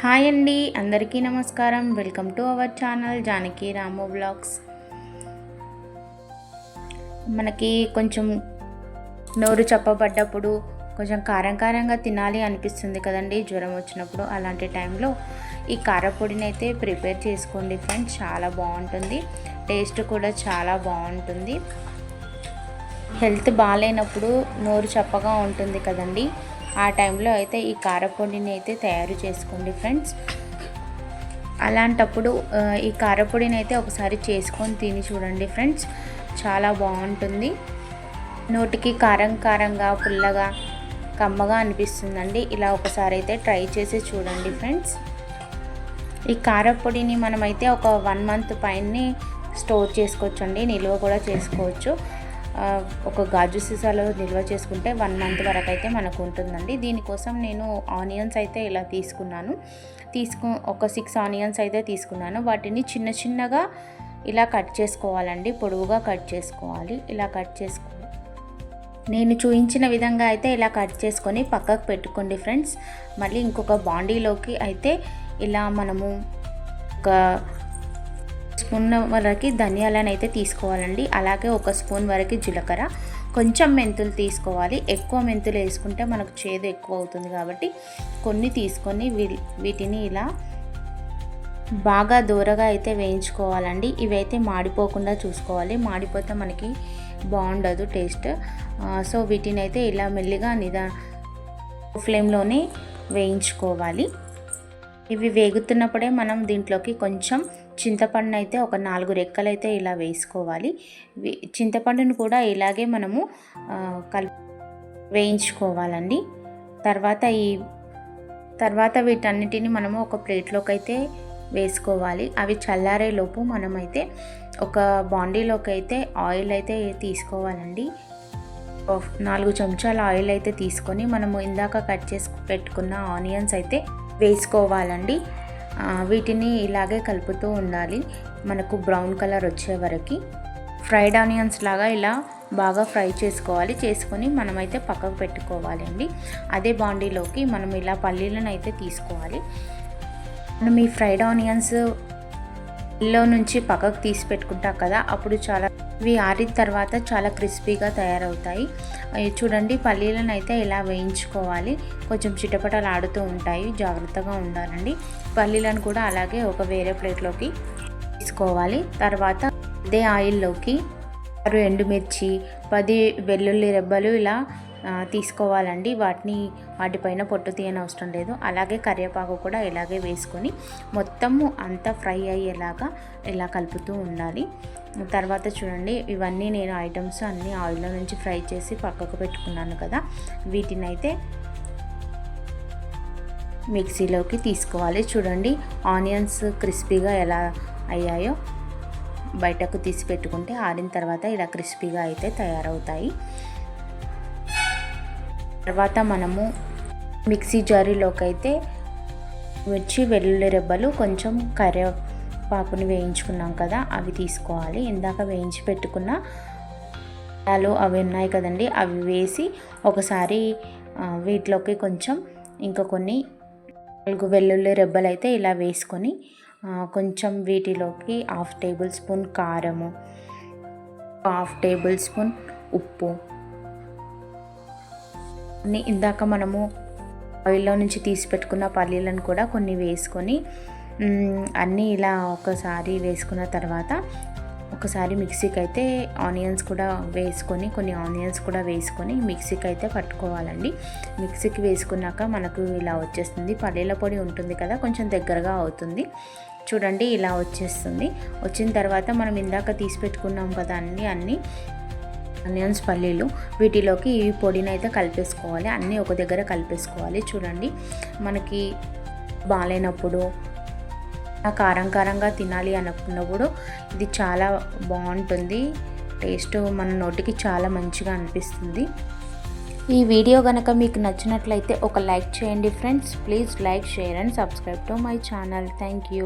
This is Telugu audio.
హాయ్ అండి అందరికీ నమస్కారం. Welcome to our channel Janaki Ramu blogs మనకి కొంచెం నోరు చప్పబడ్డప్పుడు కొంచెం కారం కారంగా తినాలి అనిపిస్తుంది కదండి జ్వరం వచ్చినప్పుడు అలాంటి టైంలో. ఈ కారపొడిని అయితే ప్రిపేర్ చేసుకోండి ఫ్రెండ్స్ చాలా బాగుంటుంది. టేస్ట్ కూడా చాలా బాగుంటుంది. హెల్త్ బాగాలేనప్పుడు నోరు చప్పగా ఉంటుంది కదండి. ఆ టైంలో అయితే ఈ కారపొడిని అయితే తయారు చేసుకోండి ఫ్రెండ్స్. అలాంటప్పుడు ఈ కారపొడిని అయితే ఒకసారి చేసుకొని తిని చూడండి ఫ్రెండ్స్. చాలా బాగుంటుంది. నోటికి కారం కారంగా పుల్లగా కమ్మగా అనిపిస్తుందండి. ఇలా ఒకసారి అయితే ట్రై చేసి చూడండి ఫ్రెండ్స్. ఈ కారపొడిని మనమైతే ఒక వన్ మంత్ పైన స్టోర్ చేసుకోవచ్చండి. నిల్వ కూడా చేసుకోవచ్చు. ఒక గాజు సీసాలో నిల్వ చేసుకుంటే వన్ మంత్ వరకు అయితే మనకు ఉంటుందండి. దీనికోసం నేను ఆనియన్స్ అయితే ఇలా తీసుకున్నాను. తీసుకు ఒక సిక్స్ ఆనియన్స్ అయితే తీసుకున్నాను. వాటిని చిన్న చిన్నగా ఇలా కట్ చేసుకోవాలండి. పొడవుగా కట్ చేసుకోవాలి. ఇలా కట్ చేసుకో నేను చూపించిన విధంగా అయితే ఇలా కట్ చేసుకొని పక్కకు పెట్టుకోండి ఫ్రెండ్స్. మళ్ళీ ఇంకొక బాండీలోకి అయితే ఇలా మనము ఒక స్పూన్ వరకు ధనియాలను అయితే తీసుకోవాలండి. అలాగే ఒక స్పూన్ వరకు జీలకర్ర. కొంచెం మెంతులు తీసుకోవాలి. ఎక్కువ మెంతులు వేసుకుంటే మనకు చేదు ఎక్కువ అవుతుంది కాబట్టి కొన్ని తీసుకొని వీ- వీటిని ఇలా బాగా దూరగా అయితే వేయించుకోవాలండి. ఇవైతే మాడిపోకుండా చూసుకోవాలి. మాడిపోతే మనకి బాగుండదు టేస్ట్. సో వీటిని అయితే ఇలా మెల్లిగా నిదా ఫ్లేమ్లోనే వేయించుకోవాలి. ఇవి వేగుతున్నప్పుడే మనం దీంట్లోకి కొంచెం చింతపండు అయితే ఒక నాలుగు రెక్కలు అయితే ఇలా వేసుకోవాలి. చింతపండును కూడా ఇలాగే మనము ఆ, కల్ వేయించుకోవాలండి. తర్వాత ఈ తర్వాత వీటన్నిటిని మనము ఒక ప్లేట్లోకి అయితే వేసుకోవాలి. అవి చల్లారే లోపు మనమైతే ఒక బాండీలోకి అయితే ఆయిల్ అయితే తీసుకోవాలండి నాలుగు చెంచాల ఆయిల్ అయితే తీసుకొని మనము ఇందాక కట్ చేసి పెట్టుకున్న ఆనియన్స్ అయితే వేసుకోవాలండి. వీటిని ఇలాగే కలుపుతూ ఉండాలి. మనకు బ్రౌన్ కలర్ వచ్చే వరకు ఫ్రైడ్ ఆనియన్స్ లాగా ఇలా బాగా ఫ్రై చేసుకోవాలి. చేసుకొని మనమైతే పక్కకు పెట్టుకోవాలండి. అదే బాండీలోకి మనం ఇలా పల్లీలను అయితే తీసుకోవాలి. మనం ఈ ఫ్రైడ్ ఆనియన్స్ లో నుంచి పక్కకు తీసి పెట్టుకుంటాం కదా అప్పుడు చాలా ఇవి ఆరిన తర్వాత చాలా క్రిస్పీగా తయారవుతాయి. చూడండి పల్లీలను అయితే ఇలా వేయించుకోవాలి. కొంచెం చిటపటలు ఆడుతూ ఉంటాయి. జాగ్రత్తగా ఉండాలండి. పల్లీలను కూడా అలాగే ఒక వేరే ప్లేట్లోకి తీసుకోవాలి. తర్వాత అదే ఆయిల్లోకి ఆరు ఎండుమిర్చి పది వెల్లుల్లి రెబ్బలు ఇలా తీసుకోవాలండి. వాటిని వాటిపైన పొట్టు తీయని అవసరం లేదు. అలాగే కరివేపాకు కూడా ఇలాగే వేసుకొని మొత్తము అంతా ఫ్రై అయ్యేలాగా ఇలా కలుపుతూ ఉండాలి. తర్వాత చూడండి ఇవన్నీ నేను ఐటమ్స్ అన్నీ ఆయిల్లో నుంచి ఫ్రై చేసి పక్కకు పెట్టుకున్నాను కదా. వీటిని అయితే మిక్సీలోకి తీసుకోవాలి. చూడండి ఆనియన్స్ క్రిస్పీగా ఎలా అయ్యాయో బయటకు తీసి పెట్టుకుంటే ఆరిన తర్వాత ఇలా క్రిస్పీగా అయితే తయారవుతాయి. తర్వాత మనము మిక్సీ జారీలోకి అయితే మిర్చి వెల్లుల్లి రెబ్బలు కొంచెం కరివేపాకుని వేయించుకున్నాం కదా అవి తీసుకోవాలి. ఇందాక వేయించి పెట్టుకున్న ఆలు అవి ఉన్నాయి కదండి అవి వేసి ఒకసారి వీటిలోకి కొంచెం ఇంకా కొన్ని నాలుగు వెల్లుల్లి రెబ్బలు అయితే ఇలా వేసుకొని కొంచెం వీటిలోకి హాఫ్ టేబుల్ స్పూన్ కారము హాఫ్ టేబుల్ స్పూన్ ఉప్పు అన్ని ఇందాక మనము ఆయిల్లో నుంచి తీసి పెట్టుకున్న పల్లీలను కూడా కొన్ని వేసుకొని అన్నీ ఇలా ఒకసారి వేసుకున్న తర్వాత ఒకసారి మిక్సీకి అయితే ఆనియన్స్ కూడా వేసుకొని కొన్ని ఆనియన్స్ కూడా వేసుకొని మిక్సీకి అయితే పట్టుకోవాలండి. మిక్సీకి వేసుకున్నాక మనకు ఇలా వచ్చేస్తుంది. పల్లీల పొడి ఉంటుంది కదా కొంచెం దగ్గరగా అవుతుంది. చూడండి ఇలా వచ్చేస్తుంది. వచ్చిన తర్వాత మనం ఇందాక తీసి పెట్టుకున్నాం కదా అన్నీ అన్నీ ఆనియన్స్ పల్లీలు వీటిలోకి ఈ పొడిని అయితే కలిపేసుకోవాలి. అన్నీ ఒక దగ్గర కలిపేసుకోవాలి. చూడండి మనకి బాగాలేనప్పుడు ఆ కారం కారంగా తినాలి అనుకున్నప్పుడు ఇది చాలా బాగుంటుంది. టేస్ట్ మన నోటికి చాలా మంచిగా అనిపిస్తుంది. ఈ వీడియో కనుక మీకు నచ్చినట్లయితే ఒక లైక్ చేయండి friends. Please like share and subscribe to my channel. Thank you.